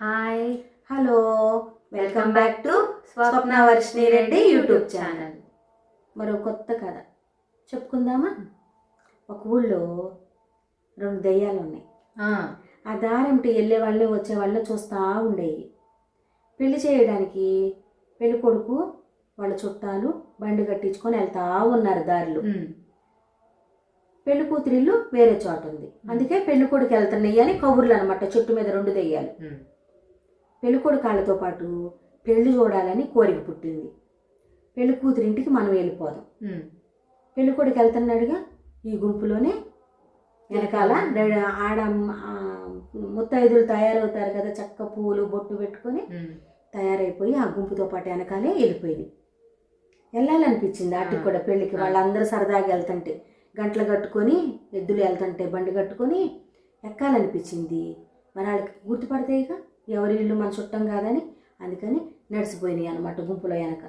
Hi hello. Welcome back to Swapna Varshini Reddy YouTube channel. మరో కొత్త కథ. చెప్పుకుందామా? ఒక ఊళ్ళో రెండు దయ్యాలు ఉన్నాయి. ఆ. దారంటి వెళ్ళే వాళ్ళు వచ్చే వాళ్ళు చూస్తూ ఉండేవి. పెళ్ళి చేయడానికి పెళ్ళి కొడుకు వాళ్ళ చుట్టాలు బండి కట్టించుకొని వెళ్తా ఉన్నారు దారిలో. పెళ్ళి కూతురిల్లు వేరే చోట ఉంది. అందుకే పెళ్ళి కొడుకు వెళ్తున్నాయి అని కబుర్లు అనమాట చెట్టు మీద రెండు దెయ్యాలు. పెళ్ళి కొడుకు వాళ్ళతో పాటు పెళ్ళి చూడాలని కోరిక పుట్టింది. పెళ్ళి కూతురింటికి మనం వెళ్ళిపోదాం. పెళ్ళి కొడుకు వెళ్తున్నాడుగా ఈ గుంపులోనే వెనకాల ఆడ ముత్తైదులు తయారవుతారు కదా చక్క పువ్వులు బొట్టు పెట్టుకొని తయారైపోయి ఆ గుంపుతో పాటు వెనకాలే వెళ్ళిపోయింది. వెళ్ళాలనిపించింది వాటికి కూడా పెళ్ళికి. వాళ్ళందరూ సరదాగా వెళ్తుంటే గంటలు కట్టుకొని ఎద్దులు వెళ్తుంటే బండి కట్టుకొని ఎక్కాలనిపించింది. మరి వాళ్ళకి గుర్తుపడతాయిగా? ఎవరి ఇల్లు మన చుట్టం కాదని అందుకని నడిచిపోయినాయి అనమాట గుంపులో వెనక.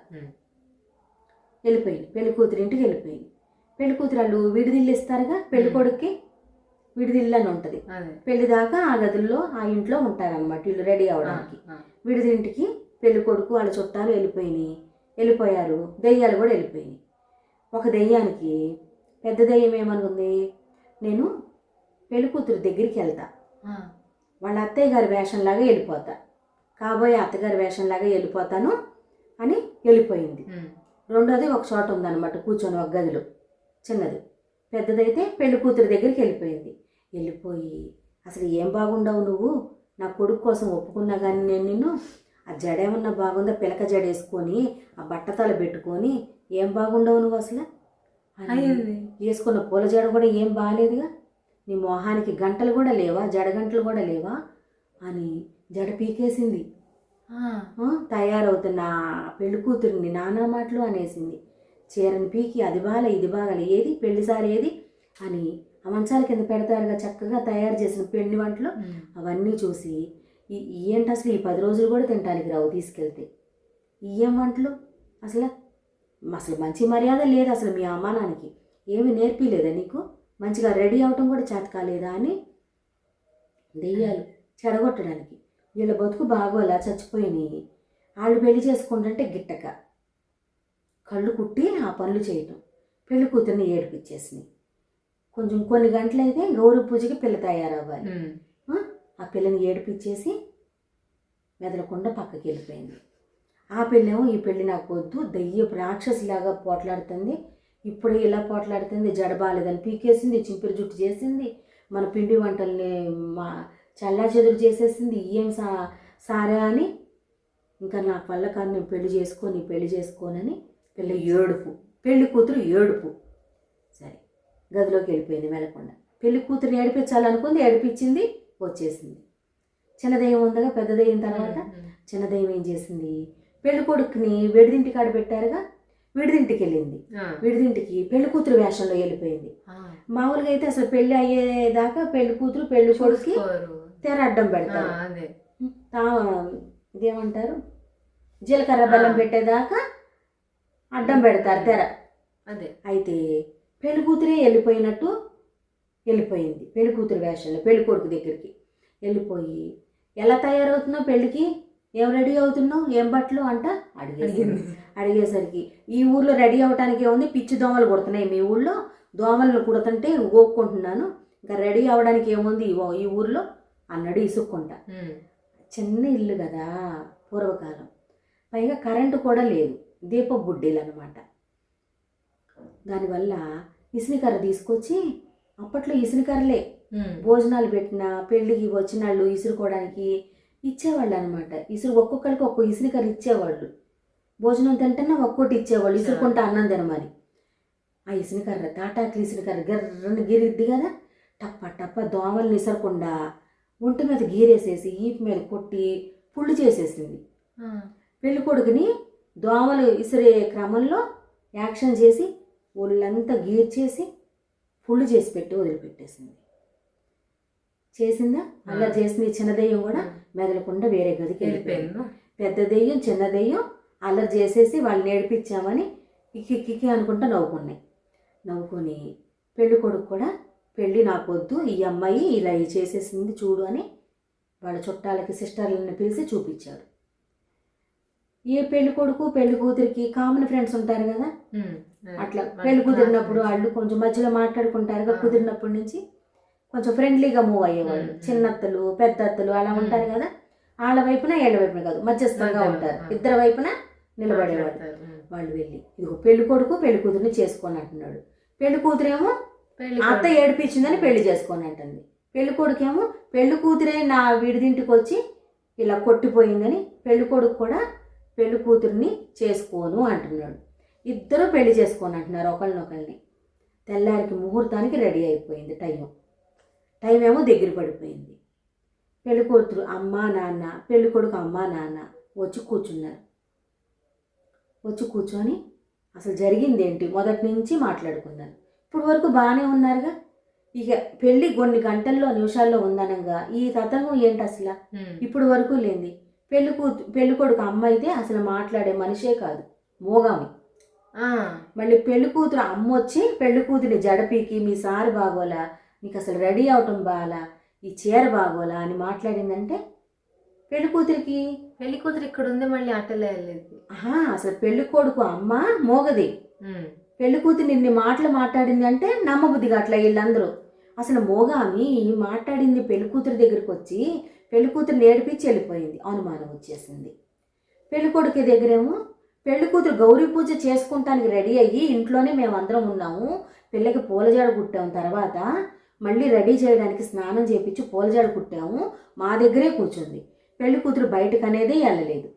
వెళ్ళిపోయింది. పెళ్ళి కూతురు ఇంటికి వెళ్ళిపోయింది. పెళ్ళి కూతురు వాళ్ళు విడిదిల్లు ఇస్తారుగా పెళ్ళి కొడుక్కి విడిదిల్లు అని ఉంటుంది. పెళ్ళి దాకా ఆ గదుల్లో ఆ ఇంట్లో ఉంటారనమాట వీళ్ళు రెడీ అవడానికి విడిదింటికి పెళ్ళి కొడుకు వాళ్ళ చుట్టాలు వెళ్ళిపోయినాయి. వెళ్ళిపోయారు. దెయ్యాలు కూడా వెళ్ళిపోయినాయి. ఒక దెయ్యానికి పెద్ద దెయ్యం ఏమనుకుంది నేను పెళ్ళి కూతురు దగ్గరికి వెళ్తా. వాళ్ళ అత్తయ్య గారి వేషంలాగా వెళ్ళిపోతా. కాబోయే అత్తగారి వేషంలాగా వెళ్ళిపోతాను అని వెళ్ళిపోయింది. రెండోది ఒక చోట ఉందన్నమాట కూర్చొని ఒక గదిలో. చిన్నది. పెద్దదైతే పెళ్ళి కూతురు దగ్గరికి వెళ్ళిపోయింది. వెళ్ళిపోయి అసలు ఏం బాగుండవు నువ్వు? నా కొడుకు కోసం ఒప్పుకున్నా కానీ నేను నిన్ను ఆ జడ ఏమన్నా బాగుందా? పిలక జడ వేసుకొని ఆ బట్టతల పెట్టుకొని ఏం బాగుండవు నువ్వు అసలు? వేసుకున్న పూల జడ కూడా ఏం బాగాలేదుగా నీ మొహానికి గంటలు కూడా లేవా? జడ గంటలు కూడా లేవా? అని జడ పీకేసింది. తయారవుతున్న పెళ్ళి కూతురిని నానా మాటలు అనేసింది. చీరని పీకి అది బాల ఇది బాగలే ఏది? పెళ్ళిసారి ఏది? అని ఆ మంచాల కింద పెడతారుగా చక్కగా తయారు చేసిన పెళ్ళి వంటలు అవన్నీ చూసి ఏంటి అసలు ఈ పది రోజులు కూడా తినడానికి రావు తీసుకెళ్తే. ఈ ఏం వంటలు? అసలు అసలు మంచి మర్యాద లేదు అసలు మీ అమ్మా నాన్నకి. ఏమి నేర్పిలేదా నీకు? మంచిగా రెడీ అవటం కూడా చేత కాలేదా అని దెయ్యాలు చెడగొట్టడానికి. వీళ్ళ బతుకు బాగోలా చచ్చిపోయినాయి. వాళ్ళు పెళ్ళి చేసుకుంటుంటే గిట్టక. కళ్ళు కుట్టి ఆ పనులు చేయటం. పెళ్ళి కూతుర్ని ఏడిపించేసినాయి కొంచెం కొన్ని గంటలైతే గౌరవ పూజకి పిల్ల తయారవ్వాలి. ఆ? పిల్లని ఏడిపించేసి మెదలకుండా పక్కకి వెళ్ళిపోయింది ఆ పిల్లేమో ఈ పెళ్ళి నాకు వద్దు దయ్యపు రాక్షసిలాగా పోట్లాడుతుంది. ఇప్పుడే ఇలా పోట్లాడుతుంది జడ బాలేదని పీకేసింది చింపిరి జుట్టు చేసింది మన పిండి వంటల్ని మా చల్లా చెదురు చేసేసింది ఏం సా సారా అని. ఇంకా నాకు వల్ల కాదు నేను పెళ్ళి చేసుకొని పెళ్ళి చేసుకోనని పిల్ల ఏడుపు పెళ్ళి కూతురు ఏడుపు. సరే గదిలోకి వెళ్ళిపోయింది మెలకుండా పెళ్ళి కూతురు ఏడిపించాలనుకుంది ఏడిపించింది వచ్చేసింది. చిన్న దయ్యం ఉందగా పెద్ద దయ్యం తర్వాత చిన్న దయ్యం ఏం చేసింది? పెళ్ళి కొడుకుని విడిదింటి కాడ పెట్టారుగా విడిదింటికి వెళ్ళింది విడిదింటికి పెళ్ళి కూతురు వేషంలో వెళ్ళిపోయింది. మామూలుగా అయితే అసలు పెళ్ళి అయ్యేదాకా పెళ్ళి కూతురు పెళ్ళి కొడుకు తెర అడ్డం పెడతారు. ఇదేమంటారు? జీలకర్ర బెల్లం పెట్టేదాకా అడ్డం పెడతారు తెర. అదే. అయితే పెళ్ళి కూతురే వెళ్ళిపోయినట్టు వెళ్ళిపోయింది. పెళ్ళి కూతురు వేషంలో పెళ్ళి కొడుకు దగ్గరికి వెళ్ళిపోయి ఎలా తయారవుతున్నావు పెళ్ళికి ఏం రెడీ అవుతున్నావు? ఏం బట్టలు? అంట అడిగేసింది. అడిగేసరికి ఈ ఊర్లో రెడీ అవ్వటానికి ఏముంది పిచ్చి దోమలు కుడుతున్నాయి మీ ఊళ్ళో దోమలను కుడుతుంటే గోక్కుంటున్నాను ఇంకా రెడీ అవ్వడానికి ఏముంది ఈ ఊర్లో అన్నాడు ఇసుక్కుంటా. చిన్న ఇల్లు కదా పూర్వకాలం. పైగా కరెంటు కూడా లేదు దీప బుడ్డీలు అనమాట దానివల్ల ఇసునికర్ర తీసుకొచ్చి అప్పట్లో ఇసునికర్రలే. భోజనాలు పెట్టిన పెళ్ళికి వచ్చిన వాళ్ళు ఇసురుకోవడానికి ఇచ్చేవాళ్ళు అనమాట ఇసురు ఒక్కొక్కరికి ఒక్కో ఇసునికర్ర ఇచ్చేవాళ్ళు. భోజనం తింటేనే ఒక్కోటి ఇచ్చేవాళ్ళు ఇసురుకుంటా అన్నం తినమని ఆ ఇసునికర్ర తాటాకులు ఇసునికర్ర గర్రని గిరిద్ది కదా. టప్ప టప్ప దోమల్ని ఇసరకుండా ఒంటి మీద గీరేసేసి ఈపు మీద కొట్టి పుళ్ళు చేసేసింది. పెళ్ళి కొడుకుని దోమలు ఇసిరే క్రమంలో యాక్షన్ చేసి ఒళ్ళంతా గీర్చేసి పుళ్ళు చేసి పెట్టి వదిలిపెట్టేసింది. చేసిందా? అలా చేసింది చిన్న దెయ్యం కూడా. మెదలకుండా వేరే గదికి వెళ్ళిపోయింది. పెద్ద దెయ్యం చిన్న దెయ్యం అల్లరి చేసేసి వాళ్ళని నేర్పించామని ఇక్కి అనుకుంటా నవ్వుకున్నాయి నవ్వుకొని పెళ్ళి కొడుకు కూడా పెళ్ళి నాకు వద్దు ఈ అమ్మాయి ఇలా చేసేసింది చూడు అని వాళ్ళ చుట్టాలకి సిస్టర్లని పిలిచి చూపించారు ఏ పెళ్ళి కొడుకు పెళ్ళి కూతురికి కామన్ ఫ్రెండ్స్ ఉంటారు కదా. అట్లా వాళ్ళ పెళ్ళి కుదిరినప్పుడు. వాళ్ళు కొంచెం మధ్యలో మాట్లాడుకుంటారు. కుదిరినప్పటి నుంచి కొంచెం ఫ్రెండ్లీగా మూవ్ అయ్యేవాళ్ళు. చిన్నత్తలు పెద్దత్తలు అలా. ఉంటారు కదా వాళ్ళ వైపున ఏళ్ళ వైపున కాదు మధ్యస్థంగా ఉంటారు. ఇద్దరు వైపున ఉమ్. వాళ్ళు వెళ్ళి ఇదిగో పెళ్ళి కొడుకు పెళ్ళి కూతురుని చేసుకొని అంటున్నాడు. పెళ్ళి కూతురేమో అత్త. ఏడిపించిందని పెళ్ళి చేసుకొని అంటుంది. పెళ్ళి కొడుకేమో పెళ్ళి కూతురే నా విడిదింటికి వచ్చి ఇలా కొట్టిపోయిందని పెళ్ళి కొడుకు కూడా పెళ్ళి కూతుర్ని చేసుకోను అంటున్నాడు. ఇద్దరు పెళ్ళి చేసుకొని అంటున్నారు ఒకళ్ళనొకళ్ళని. తెల్లారికి ముహూర్తానికి రెడీ అయిపోయింది టైం. టైం ఏమో దగ్గర పడిపోయింది. పెళ్ళి కూతురు అమ్మ నాన్న పెళ్ళి కొడుకు అమ్మ నాన్న వచ్చి కూర్చున్నారు. వచ్చి కూర్చొని అసలు జరిగింది ఏంటి మొదటి నుంచి మాట్లాడుకున్నారు ఇప్పుడు వరకు బాగానే ఉన్నారుగా? ఇక పెళ్ళి కొన్ని గంటల్లో నిమిషాల్లో ఉందనగా. ఈ తతంగం ఏంటి అసలు. ఇప్పుడు వరకు లేంది పెళ్ళి కూతు పెళ్ళి కొడుకు అమ్మ అయితే అసలు మాట్లాడే మనిషే కాదు. మోగామి. మళ్ళీ పెళ్ళి కూతురు అమ్మ వచ్చి పెళ్ళి కూతురి జడపీకి మీ సారు బాగోలా? నీకు అసలు రెడీ అవటం బాలా? ఈ చీర బాగోలా? అని మాట్లాడిందంటే పెళ్ళి కూతురికి పెళ్ళి కూతురు ఇక్కడ ఉంది మళ్ళీ వెళ్ళేది ఆహా అసలు పెళ్ళి కొడుకు అమ్మ మోగది. పెళ్ళి కూతురు ఇన్ని మాటలు మాట్లాడింది అంటే నమ్మబుద్ధిగా అట్లా వీళ్ళందరూ. అసలు మోగామి ఈ మాట్లాడింది పెళ్ళి కూతురు దగ్గరికి వచ్చి పెళ్ళి కూతురు ఏడిపించి వెళ్ళిపోయింది అనుమానం వచ్చేసింది. పెళ్ళి కొడుకు దగ్గరేమో పెళ్ళి కూతురు గౌరీ పూజ చేసుకుంటానికి రెడీ అయ్యి ఇంట్లోనే మేమందరం ఉన్నాము పిల్లకి పూలజాడ కుట్టాము తర్వాత మళ్ళీ రెడీ చేయడానికి స్నానం చేపించి పూలజాడ కుట్టాము మా దగ్గరే కూర్చుంది. పెళ్ళి కూతురు బయటకు అనేది వెళ్ళలేదు.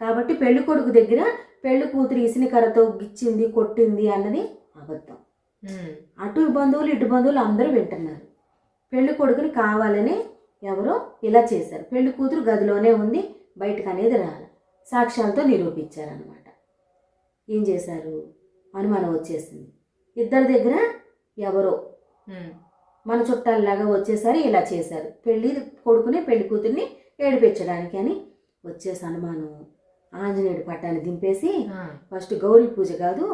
కాబట్టి పెళ్ళి కొడుకు దగ్గర పెళ్ళి కూతురు ఇసినికరతో గిచ్చింది కొట్టింది అన్నది అబద్ధం. అటు బంధువులు ఇటు బంధువులు అందరూ వింటున్నారు. పెళ్ళి కొడుకుని కావాలని ఎవరో ఇలా చేశారు. పెళ్ళి కూతురు గదిలోనే ఉంది బయటకు అనేది రాలి. సాక్ష్యాలతో నిరూపించారనమాట ఏం చేశారు? అనుమానం వచ్చేసింది. ఇద్దరి దగ్గర ఎవరో. మన చుట్టాలలాగా వచ్చేసరి ఇలా చేశారు. పెళ్ళి కొడుకుని పెళ్ళి కూతుర్ని ఏడిపించడానికి అని వచ్చేసి అనుమానం ఆంజనేయుడి పట్టాన్ని దింపేసి. ఫస్ట్ గౌరీ పూజ కాదు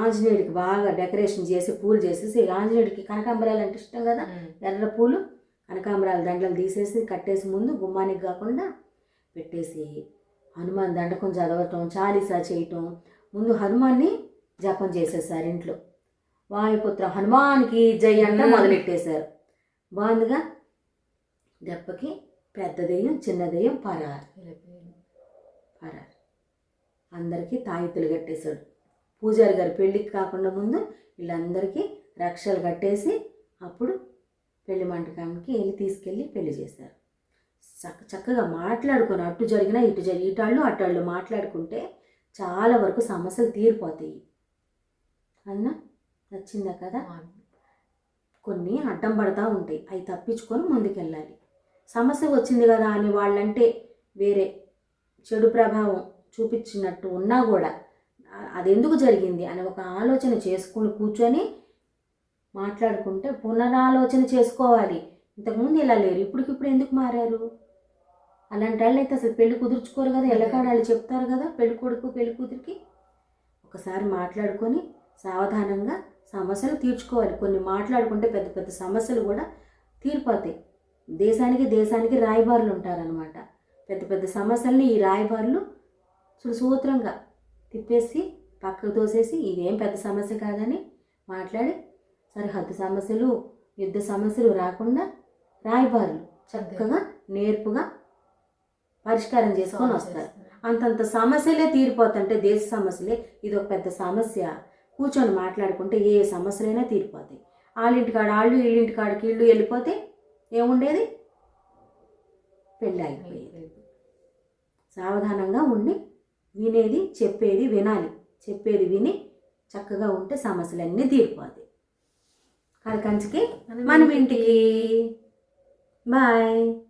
ఆంజనేయుడికి బాగా డెకరేషన్ చేసి పూలు చేసేసి ఆంజనేయుడికి కనకాంబరాలు అంటే ఇష్టం కదా. ఎర్ర పూలు కనకాంబరాల దండలు తీసేసి కట్టేసి ముందు గుమ్మానికి కాకుండా పెట్టేసి హనుమాన్ దండకం చదవటం చాలీసా చేయటం ముందు హనుమాన్ని జపం చేసేసారు ఇంట్లో వాయుపుత్ర హనుమాన్కి జై అంట. మొదలెట్టేశారు బాగుందిగా దెబ్బకి పెద్ద దెయ్యం చిన్న దెయ్యం పరారు. పరారు. అందరికీ తాయితులు కట్టేశాడు. పూజారి గారు పెళ్ళికి కాకుండా ముందు వీళ్ళందరికీ రక్షలు కట్టేసి అప్పుడు పెళ్ళి మంటకానికి వెళ్ళి తీసుకెళ్ళి పెళ్ళి చేశారు. చక్క చక్కగా మాట్లాడుకొని అటు జరిగినా ఇటు జరిగి ఇటాళ్ళు అటాళ్ళు మాట్లాడుకుంటే చాలా వరకు సమస్యలు తీరిపోతాయి. అన్న నచ్చిందా కదా. కొన్ని అడ్డం పడతా ఉంటాయి. అవి తప్పించుకొని ముందుకెళ్ళాలి. సమస్య వచ్చింది కదా అని వాళ్ళంటే వేరే చెడు ప్రభావం చూపించినట్టు ఉన్నా కూడా అదెందుకు అది ఎందుకు జరిగింది అని ఒక ఆలోచన చేసుకుని కూర్చొని మాట్లాడుకుంటే పునరాలోచన చేసుకోవాలి. ఇంతకుముందు ఇలా లేరు ఇప్పటికిప్పుడు ఎందుకు మారారు? అలాంటి వాళ్ళు అయితే అసలు పెళ్ళి కుదుర్చుకోరు కదా ఎల్లకాడాలు చెప్తారు కదా పెళ్ళి కొడుకు పెళ్ళి కూతురికి. ఒకసారి మాట్లాడుకొని సావధానంగా సమస్యలు తీర్చుకోవాలి. కొన్ని మాట్లాడుకుంటే పెద్ద పెద్ద సమస్యలు కూడా తీరిపోతాయి. దేశానికి దేశానికి రాయబారులు ఉంటారనమాట పెద్ద పెద్ద సమస్యల్ని ఈ రాయబారులు సుసూత్రంగా తిప్పేసి పక్కకు తోసేసి ఇదేం పెద్ద సమస్య కాదని మాట్లాడి సరిహద్దు సమస్యలు యుద్ధ సమస్యలు రాకుండా రాయబారులు చక్కగా నేర్పుగా పరిష్కారం చేసుకొని వస్తారు. అంతంత సమస్యలే తీరిపోతుంటే దేశ సమస్యలే ఇది ఒక పెద్ద సమస్య. కూర్చొని మాట్లాడుకుంటే ఏ సమస్యలైనా తీరిపోతాయి. వాళ్ళింటికాడ వాళ్ళు వీళ్ళింటికాడకి ఇళ్ళు వెళ్ళిపోతే ఏముండేది? పెళ్ళి అయిపోయేది. సావధానంగా ఉండి వినేది చెప్పేది వినాలి. చెప్పేది విని చక్కగా ఉంటే సమస్యలన్నీ తీరిపోతాయి. కంచికి మనం ఇంటికి. బాయ్.